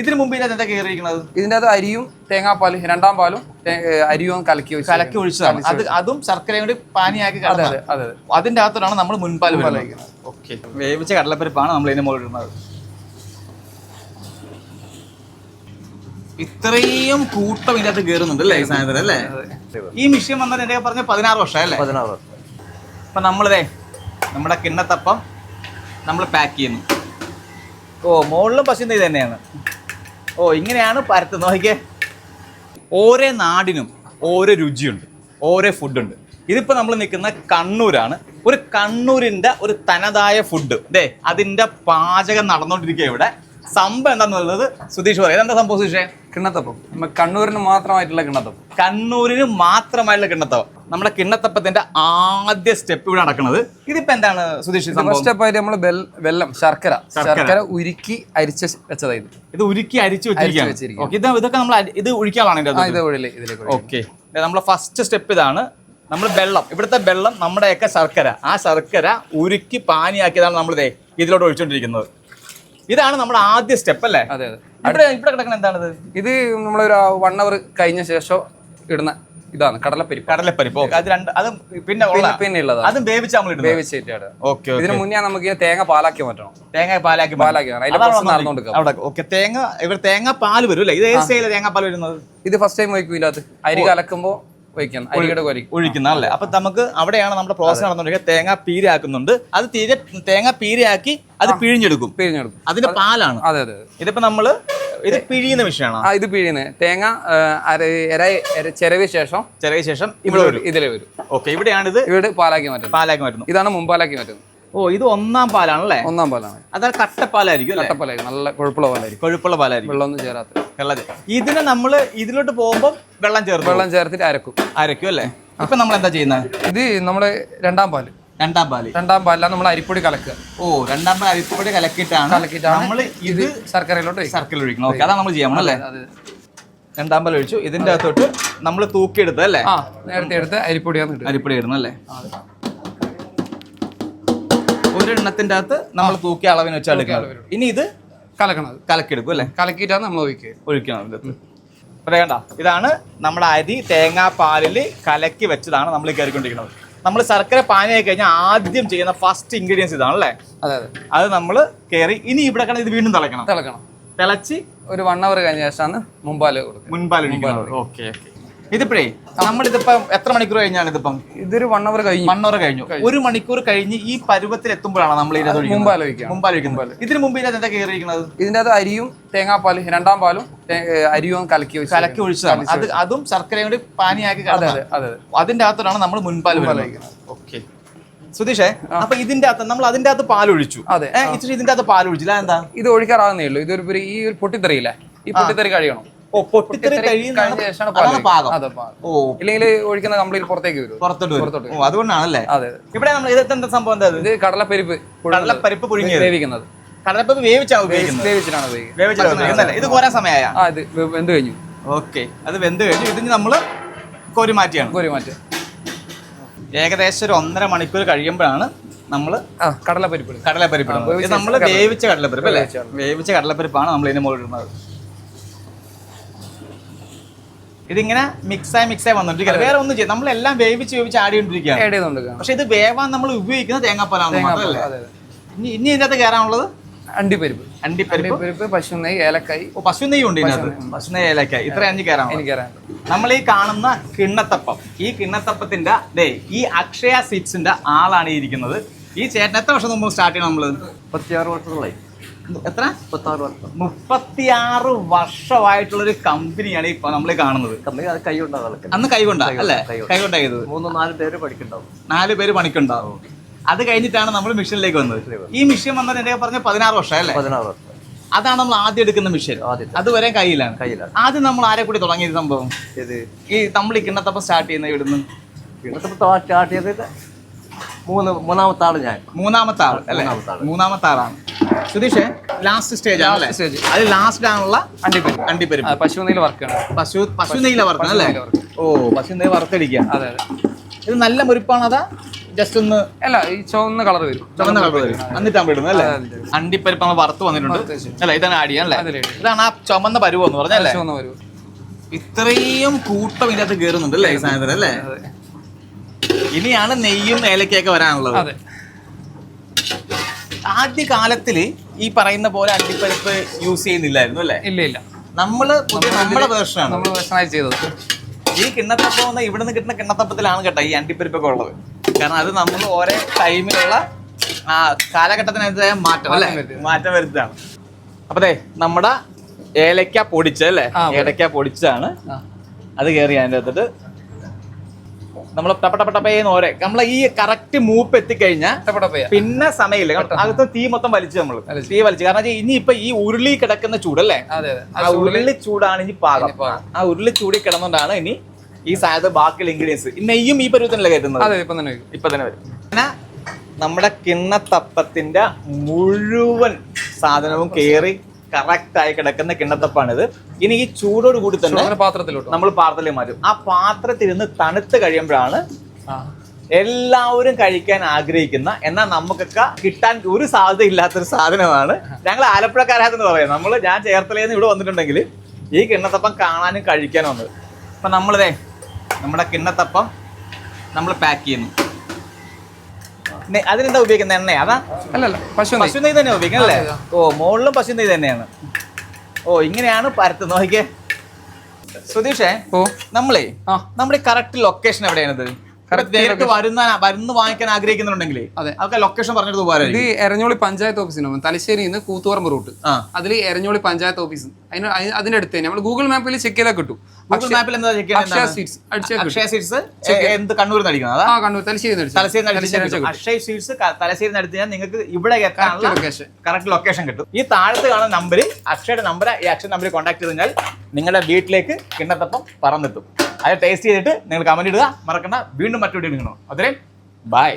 ഇതിന് മുമ്പ് ഇതിനകത്ത് എന്താ കയറിയിരിക്കുന്നത് ഇതിന്റെ അത് അരിയും തേങ്ങാപ്പാലും രണ്ടാം പാലും അരിയും കലക്കി വെച്ച് കലക്കി ഒഴിച്ചതാണ്. അത് അതും ശർക്കരയും കൂടി പാനിയാക്കി അതെ അതെ അതെ അതെ. അതിന്റെ അകത്തോടാണ് നമ്മൾ മുൻപാൽ ഓക്കെ. വേവിച്ച കടലപ്പരിപ്പാണ് നമ്മൾ ഇതിന് മുകളിൽ ഇടുന്നത്. ഇത്രയും കൂട്ടം ഇതിനകത്ത് കയറുന്നുണ്ട് അല്ലേ സാധനത്തിന് അല്ലേ? ഈ മിഷ്യൻ വന്നത് എന്റെ പറഞ്ഞ പതിനാറ് വർഷം അല്ലേ? പതിനാറ് അപ്പൊ നമ്മളിതേ നമ്മുടെ കിണ്ണത്തപ്പം നമ്മൾ പാക്ക് ചെയ്യുന്നു. ഓ മുകളിലും പശുന്ന ഇത് തന്നെയാണ്. ഓ ഇങ്ങനെയാണ് പരത്ത്. നോക്കിയേ ഓരോ നാടിനും ഓരോ രുചിയുണ്ട് ഓരോ ഫുഡുണ്ട് ഇതിപ്പോൾ നമ്മൾ നിൽക്കുന്ന കണ്ണൂരാണ്. ഒരു കണ്ണൂരിന്റെ ഒരു തനതായ ഫുഡ് ദേ അതിന്റെ പാചകം നടന്നുകൊണ്ടിരിക്കുക ഇവിടെ. സംഭവം എന്താണെന്നുള്ളത് സുധീഷ് പറയാം. എന്താ സംഭവം സുധീഷേ? കിണ്ണത്തപ്പം. കണ്ണൂരിന് മാത്രമായിട്ടുള്ള കിണ്ണത്തപ്പം. കണ്ണൂരിന് മാത്രമായിട്ടുള്ള കിണ്ണത്തപ്പം. നമ്മുടെ കിണ്ണത്തപ്പത്തിന്റെ ആദ്യ സ്റ്റെപ്പ് ഇവിടെ നടക്കുന്നത്. ഇതിപ്പോ എന്താണ് സുധീഷ് സ്റ്റെപ്പ് ആയിട്ട് നമ്മൾ വെള്ളം ശർക്കര. ശർക്കര. ഉരുക്കി അരിച്ച് വെച്ചതായത് ഇത്. ഉരുക്കി അരിച്ച് വെച്ചിരിക്കുകയാണ്. വെച്ചിരിക്കുകയാണ്. ഇത് ഇതൊക്കെ നമ്മൾ ഇത് ഒഴിയില്ലേ. ഓക്കെ. നമ്മളെ ഫസ്റ്റ് സ്റ്റെപ്പ് ഇതാണ്. നമ്മൾ വെള്ളം ഇവിടുത്തെ വെള്ളം നമ്മുടെയൊക്കെ ശർക്കര. ആ ശർക്കര ഉരുക്കി പാനിയാക്കിയതാണ് നമ്മൾ ദേ ഇതിലോട്ട് ഒഴിച്ചുകൊണ്ടിരിക്കുന്നത് ഇതാണ് നമ്മുടെ ആദ്യ സ്റ്റെപ്പ് അല്ലേ? അതെ അതെ. ഇവിടെ ഇവിടെ കിടക്കുന്ന എന്താണിത്? ഇത് നമ്മളൊരു വൺ അവർ കഴിഞ്ഞ ശേഷം ഇടുന്ന ഇതാണ് കടലപ്പരിപ്പ്. കടലപ്പരിപ്പ്. അത് രണ്ട് അത് പിന്നെ പിന്നെ ഉള്ളത്? അതും വേവിച്ച് നമ്മൾ വേവിച്ചിട്ടാണ്. ഓക്കെ ഇതിന് മുന്നേ നമുക്ക് തേങ്ങ പാലാക്കി മാറ്റണം. തേങ്ങ പാലാക്കി പാലാക്കി. അവിടെ ഓക്കെ തേങ്ങ ഇവിടെ തേങ്ങ പാൽ വരും അല്ലേ ഇത് ഏത് സ്റ്റൈലിൽ തേങ്ങ പാൽ വരുന്നത്? ഇത് ഫസ്റ്റ് ടൈം വയ്ക്കൂല അത് അരി കലക്കുമ്പോൾ ഒഴിക്കുന്ന അല്ലേ? അപ്പൊ നമുക്ക് അവിടെയാണ് നമ്മുടെ പ്രോസസ് നടന്നുകൊണ്ടിരിക്കുക തേങ്ങ പീരയാക്കുന്നുണ്ട്. അത് തീരെ തേങ്ങ പീരയാക്കി അത് പിഴിഞ്ഞെടുക്കും. പിഴിഞ്ഞെടുക്കും. അതിന്റെ പാലാണ്. അതെ അതെ. ഇതിപ്പോ നമ്മൾ ഇത് പിഴിയുന്ന മെഷീനാണോ ആ ഇത് പിഴിയുന്നത് തേങ്ങ ചിരവിയ ശേഷം ചിരവിയ ശേഷം ഇവിടെ വരും ഇതിലെ വരും. ഓക്കെ ഇവിടെയാണ് ഇത് ഇവിടെ പാലാക്കി മാറ്റുന്നത്. പാലാക്കി മാറ്റുന്നത്. ഇതാണ് മുമ്പാലാക്കി മാറ്റുന്നത്. ഓ ഇത് ഒന്നാം പാലാണ് അല്ലേ ഒന്നാം പാലാണ്. അതായത് കട്ടപ്പാലായിരിക്കും കട്ടപ്പാലായിരിക്കും. നല്ല കൊഴുപ്പുള്ള പാലായിരിക്കും. കൊഴുപ്പുള്ള പാലായിരിക്കും. വെള്ളമൊന്നും ചേരാത്ത. വെള്ളം ഇതിന് നമ്മൾ ഇതിലോട്ട് പോകുമ്പോൾ വെള്ളം ചേർത്ത് വെള്ളം ചേർത്തിട്ട് അരക്കും. അരക്കും അല്ലേ? ഇപ്പൊ നമ്മൾ എന്താ ചെയ്യുന്നത് ഇത് നമ്മൾ രണ്ടാം പാൽ. രണ്ടാം പാൽ. രണ്ടാം പാലിലാണ് നമ്മൾ അരിപ്പൊടി കലക്കുക. ഓ രണ്ടാം പാൽ അരിപ്പൊടി കലക്കിയിട്ടാണ് കലക്കിയിട്ടാണ് നമ്മൾ ഇത് ശർക്കരയിലോട്ട്. സർക്കിൾ ഒഴിക്കണം. ഓക്കെ അതാണ് നമ്മൾ ചെയ്യണം അല്ലേ? രണ്ടാം പാൽ ഒഴിച്ചു. ഇതിന്റെ അകത്തോട്ട് നമ്മൾ തൂക്കിയെടുത്തത് അല്ലേ? നേരത്തെ എടുത്ത് അരിപ്പൊടിയാണ് അരിപ്പൊടി ഇടുന്നത് അല്ലേ? ഒരു എണ്ണത്തിന്റെ അകത്ത് നമ്മൾ തൂക്കിയ അളവിന് വെച്ച് എടുക്കണം. ഇനി ഇത് കലക്കണം കലക്കിയെടുക്കും അല്ലേ? കലക്കിയിട്ടാണ് നമ്മൾ ഒഴിക്കുക. ഒഴിക്കണം പറയണ്ട ഇതാണ് നമ്മുടെ അരി തേങ്ങാപ്പാലിൽ കലക്കി വെച്ചതാണ് നമ്മൾ കയറിക്കൊണ്ടിരിക്കുന്നത്. നമ്മൾ ശർക്കര പാനിയായി കഴിഞ്ഞാൽ ആദ്യം ചെയ്യുന്ന ഫസ്റ്റ് ഇൻഗ്രീഡിയൻസ് ഇതാണ് അല്ലേ? അതെ അതെ. അത് നമ്മൾ കയറി ഇനി ഇവിടെ കിടന്ന് ഇത് വീണ്ടും തിളക്കണം. തിളക്കണം. തിളച്ച് ഒരു വൺ അവർ കഴിഞ്ഞ ശേഷമാണ് മുൻപാൽ മുൻപാലൊഴിക്കണം ഓക്കെ ഓക്കെ ഇതിപ്പോഴേ നമ്മളിതിപ്പം എത്ര മണിക്കൂർ കഴിഞ്ഞാണ് ഇതിപ്പം? ഇതൊരു വൺ അവർ കഴിഞ്ഞു. വൺ അവർ കഴിഞ്ഞു. ഒരു മണിക്കൂർ കഴിഞ്ഞ് ഈ പരുവത്തിൽ എത്തുമ്പോഴാണ് നമ്മൾ ഇതിനകത്ത് ഒഴിക്കുന്നത്. മുമ്പാലോചിക്കാം. മുമ്പാലൊഴിക്കുന്നത് ഇതിന് മുമ്പ് ഇതിനകത്ത് എന്താ കയറിയിരിക്കുന്നത്? ഇതിന്റെ അത് അരിയും തേങ്ങാപ്പാലും രണ്ടാം പാലും അരിയും കലക്കി കലക്കി ഒഴിച്ചതാണ്. അത് അതും ശർക്കരയും കൂടി പാനിയാക്കി അതെ അതെ അതെ. അതിന്റെ അകത്തോടാണ് നമ്മൾ മുൻപാൽ ഓക്കെ. സുധീഷേ അപ്പൊ ഇതിന്റെ അകത്ത് നമ്മൾ അതിന്റെ അകത്ത് പാലൊഴിച്ചു അതെ, ഇച്ചിരി ഇതിന്റെ അകത്ത് പാലൊഴിച്ചില്ല എന്താ ഇത് ഒഴിക്കാറാകുന്നേ ഉള്ളൂ. ഇതൊരു ഈ ഒരു പൊട്ടിത്തെറിയില്ലേ? ഈ പൊട്ടിത്തെറി കഴിയണം. പൊട്ടിത്തെറി ഇല്ലെങ്കിൽ ഒഴിക്കുന്ന കംപ്ലീറ്റ് പുറത്തേക്ക് വരും. പുറത്തോട്ട് അതുകൊണ്ടാണല്ലേ അതെ അതെ. ഇവിടെ നമ്മൾ ഇതൊക്കെ എന്താ സംഭവം? എന്താ ഇത്? ഇത് കടലപ്പരിപ്പ്. കടലപ്പരിപ്പ് പുഴുങ്ങി വേവിക്കുന്നത്. കടലപ്പരിപ്പ് വേവിച്ചാണ് ഉപയോഗിക്കുന്നത്? വേവിച്ചിട്ടാണ് ഉപയോഗിക്കുന്നത്. ഇത് കോരാൻ സമയമായ? ആ ഇത് വെന്ത് കഴിഞ്ഞു. ഓക്കെ. അത് വെന്ത് കഴിഞ്ഞു. ഇതിന് നമ്മൾ കോരി മാറ്റിയാണ്. കോരി മാറ്റി ഏകദേശം ഒരു ഒന്നര മണിക്കൂർ കഴിയുമ്പോഴാണ് നമ്മൾ കടലപ്പരിപ്പ് കടലപ്പരിപ്പ് നമ്മൾ വേവിച്ച കടലപ്പരിപ്പ് അല്ലേ? വേവിച്ച കടലപ്പരിപ്പാണ് നമ്മൾ ഇതിന് മുകളിൽ ഇടുന്നത്. ഇതിങ്ങനെ മിക്സായി മിക്സായി വന്നോണ്ടിരിക്കുക വേറെ ഒന്നും ചെയ്യും നമ്മളെല്ലാം വേവിച്ച് വേവിച്ച് ആഡ് ചെയ്തോണ്ടിരിക്കുകയാണ്. പക്ഷെ ഇത് വേവാൻ നമ്മൾ ഉപയോഗിക്കുന്ന തേങ്ങാപ്പാലാണ് മാത്രമല്ലേ? ഇനി ഇനി ഇതിനകത്ത് കയറാനുള്ളത്? അണ്ടിപ്പരിപ്പ്. അണ്ടിപ്പരിപ്പ്? പശു നെയ് ഏലക്കായി. ഓ, പശു നെയ്യ് ഉണ്ട് ഇതിനകത്ത്. പശു നെയ്യ് ഏലക്കായി. ഇത്ര അഞ്ച് കയറാം നമ്മൾ ഈ കാണുന്ന കിണ്ണത്തപ്പം ഈ കിണ്ണത്തപ്പത്തിന്റെ ദേ ഈ അക്ഷയ സീറ്റ്സിന്റെ ആളാണ് ഈ ഇരിക്കുന്നത്. ഈ ചേട്ടൻ എത്ര വർഷം മുമ്പ് സ്റ്റാർട്ട് ചെയ്യണം നമ്മൾ മുപ്പത്തിയാറ് വർഷങ്ങളായി എത്ര? മുപ്പത്താറ് വർഷം. മുപ്പത്തിയാറ് വർഷമായിട്ടുള്ള ഒരു കമ്പനിയാണ് ഇപ്പൊ നമ്മൾ കാണുന്നത്. കമ്പനി അത് അന്ന് കൈകൊണ്ടാ അല്ലേ? കൈകൊണ്ടായത്. മൂന്നോ നാല് പേര് പണിക്കുണ്ടാവും നാല് പേര് പണിക്കുണ്ടാവും. അത് കഴിഞ്ഞിട്ടാണ് നമ്മൾ മിഷനിലേക്ക് വന്നത്. ഈ മിഷൻ വന്നത് എന്റെ പറഞ്ഞ പതിനാറ് വർഷം അല്ലേ? പതിനാറ് വർഷം. അതാണ് നമ്മൾ ആദ്യം എടുക്കുന്ന മിഷൻ. അത് അതുവരെ കയ്യിലാണ്. കയ്യിലാണ്. ആദ്യം നമ്മൾ ആരെ കൂടി തുടങ്ങിയത് സംഭവം? ഇത് ഈ നമ്മൾ ഈ കിണ്ണത്തപ്പം സ്റ്റാർട്ട് ചെയ്യുന്ന ഇവിടുന്ന്. സ്റ്റാർട്ട് ചെയ്തത് മൂന്ന് മൂന്നാമത്തെ ആൾ ഞാൻ. മൂന്നാമത്തെ ആൾ അല്ലേ? മൂന്നാമത്തെ ആൾ. മൂന്നാമത്തെ ആളാണ്. സുധീഷ് ലാസ്റ്റ് സ്റ്റേജ് ആണ് stage. അത് ലാസ്റ്റ് ആണുള്ള അണ്ടിപ്പരിപ്പ്. അണ്ടിപ്പരിപ്പ്. പശു നെയ്യിൽ വർക്കാണ് പശു പശു നെയ്യിലെ വർക്ക് അല്ലേ? ഓ പശു നെയ്യ് വറുത്തടിക്കുക. അതെ അതെ. ഇത് നല്ല മുരിപ്പാണ് അതാ? ജസ്റ്റ് ഒന്ന് അല്ല ഈ ചുവന്ന കളർ വരും. ചുവന്ന കളർ വരും. എന്നിട്ട് വിടുന്നത് അല്ലേ. അണ്ടിപ്പരിപ്പ് നമ്മൾ വറുത്ത് വന്നിട്ടുണ്ട്. അല്ല ഇതാണ് ആഡ് ചെയ്യാൻ അല്ലേ? ഇതാണ് ആ ചുമന്ന പരുവ് എന്ന് പറഞ്ഞല്ലേ ചുവന്ന പരുവ്. ഇത്രയും കൂട്ടം ഇതിനകത്ത് കയറുന്നുണ്ട് അല്ലേ ഈ സാധനത്തിന് അല്ലേ? ഇനിയാണ് നെയ്യും ഏലക്കയൊക്കെ വരാനുള്ളത്. അതെ. ആദ്യ കാലത്തിൽ ഈ പറയുന്ന പോലെ അണ്ടിപ്പരിപ്പ് യൂസ് ചെയ്യുന്നില്ലായിരുന്നു അല്ലേ? ഇല്ല ഇല്ല. നമ്മൾ പുതിയ നമ്മുടെ വേർഷനാണ് നമ്മൾ വേർഷനായി ചെയ്തത്. ഈ കിണ്ണത്തപ്പം എന്ന് ഇവിടെ നിന്ന് കിട്ടുന്ന കിണ്ണത്തപ്പത്തിലാണ് കേട്ടോ ഈ അണ്ടിപ്പരിപ്പൊക്കെ ഉള്ളത്. കാരണം അത് നമ്മൾ ഓരോ ടൈമിലുള്ള ആ കാലഘട്ടത്തിനനുസരിച്ച് മാറ്റം അല്ലേ? മാറ്റം വരുത്താണ് അപ്പൊ ദേ നമ്മുടെ ഏലക്ക പൊടിച്ചല്ലേ ഏലക്ക പൊടിച്ചാണ് അത് കയറി അതിന്റെ അകത്തിട്ട് നമ്മൾ ടപ്പട്ടപ്പട്ടപ്പേന്ന് ഓരോ. നമ്മൾ ഈ കറക്റ്റ് മൂപ്പ് എത്തിക്കഴിഞ്ഞാൽ പിന്നെ സമയമില്ല. അകത്ത് തീ മൊത്തം വലിച്ചു നമ്മൾ തീ വലിച്ചു. കാരണം ഇനി ഇനിയിപ്പൊ ഈ ഉരുളി കിടക്കുന്ന ചൂടല്ലേ? ആ ഉരുളി ചൂടാണ് ഇനി പാകം. ആ ഉരുളി ചൂടി കിടന്നുകൊണ്ടാണ് ഇനി ഈ സാധ ബാക്കിയുള്ള ഇൻഗ്രീഡിയൻസ് ഈ നെയ്യും ഈ പരുവത്തിനല്ലേ കയറ്റുന്നത്? അതെ ഇപ്പം തന്നെ വരും ഇപ്പൊ തന്നെ വരും. പിന്നെ നമ്മുടെ കിണ്ണത്തപ്പത്തിന്റെ മുഴുവൻ സാധനവും കയറി കറക്റ്റ് ആയി കിടക്കുന്ന കിണ്ണത്തപ്പാണിത്. ഇനി ഈ ചൂടോട് കൂടി തന്നെ പാത്രത്തിലോട്ട്? നമ്മൾ പാത്രത്തിലേക്ക് മാറ്റും. ആ പാത്രത്തിരുന്ന് തണുത്ത് കഴിയുമ്പോഴാണ് എല്ലാവരും കഴിക്കാൻ ആഗ്രഹിക്കുന്ന എന്നാൽ നമുക്കൊക്കെ കിട്ടാൻ ഒരു സാധ്യത ഇല്ലാത്തൊരു സാധനമാണ് ഞങ്ങൾ ആലപ്പുഴക്കാരാന്ന് പറയാം നമ്മൾ ഞാൻ ചേർത്തലേന്ന് ഇവിടെ വന്നിട്ടുണ്ടെങ്കിൽ ഈ കിണ്ണത്തപ്പം കാണാനും കഴിക്കാനും വന്നത്. അപ്പം നമ്മളിതേ നമ്മുടെ കിണ്ണത്തപ്പം നമ്മൾ പാക്ക് ചെയ്യുന്നു. അതിനെന്താ ഉപയോഗിക്കുന്നത്? എണ്ണ അതാ. അല്ലല്ല പശു. പശു നെയ്യ് തന്നെ ഉപയോഗിക്കുന്നത് അല്ലേ? ഓ മുകളിലും പശു നെയ്യ് തന്നെയാണ്. ഓ ഇങ്ങനെയാണ് പരത്തുന്നത് നോക്കിയേ. സുധീഷേ ഓ. നമ്മളേ ആ. നമ്മുടെ കറക്റ്റ് ലൊക്കേഷൻ എവിടെയാണിത്? നേരിട്ട് വരുന്ന വരുന്ന വാങ്ങിക്കാൻ ആഗ്രഹിക്കുന്നുണ്ടെങ്കിൽ അതെ. അതൊക്കെ ലൊക്കേഷൻ പറഞ്ഞിട്ട് പോകാൻ ഇത് എരഞ്ഞോളി പഞ്ചായത്ത് ഓഫീസിന് തലശ്ശേരി നിന്ന് കൂത്തുപറമ്പ് റൂട്ട് അതിൽ എരഞ്ഞോളി പഞ്ചായത്ത് ഓഫീസ് അതിന് അതിന്റെ അടുത്ത് തന്നെ. നമ്മൾ ഗൂഗിൾ മാപ്പിൽ ചെക്ക് ചെയ്താൽ കിട്ടും. ഗൂഗിൾ മാപ്പിൽ എന്താ check Akshaya sweets Akshaya seats എന്ത് കണ്ണൂരിൽ നിന്ന് അടിക്കുന്നത് അതാ? ആ കണ്ണൂർ തലശ്ശേരി തലശ്ശേരി അക്ഷയ തലശ്ശേരി നിങ്ങൾക്ക് ഇവിടെ എത്താനുള്ള കറക്റ്റ് ലൊക്കേഷൻ കിട്ടും. ഈ താഴത്ത് കാണുന്ന നമ്പർ അക്ഷയുടെ നമ്പർ ഈ അക്ഷയ നമ്പറിൽ കോൺടാക്ട് ചെയ്ത് കഴിഞ്ഞാൽ നിങ്ങളുടെ വീട്ടിലേക്ക് കിണ്ണത്തപ്പം പറന്നെത്തും. അത് ടേസ്റ്റ് ചെയ്തിട്ട് നിങ്ങൾ കമന്റ് ഇടുക. മറക്കണ്ട. വീണ്ടും മറ്റു വീഡിയോ കാണണം അത്രയും. ബൈ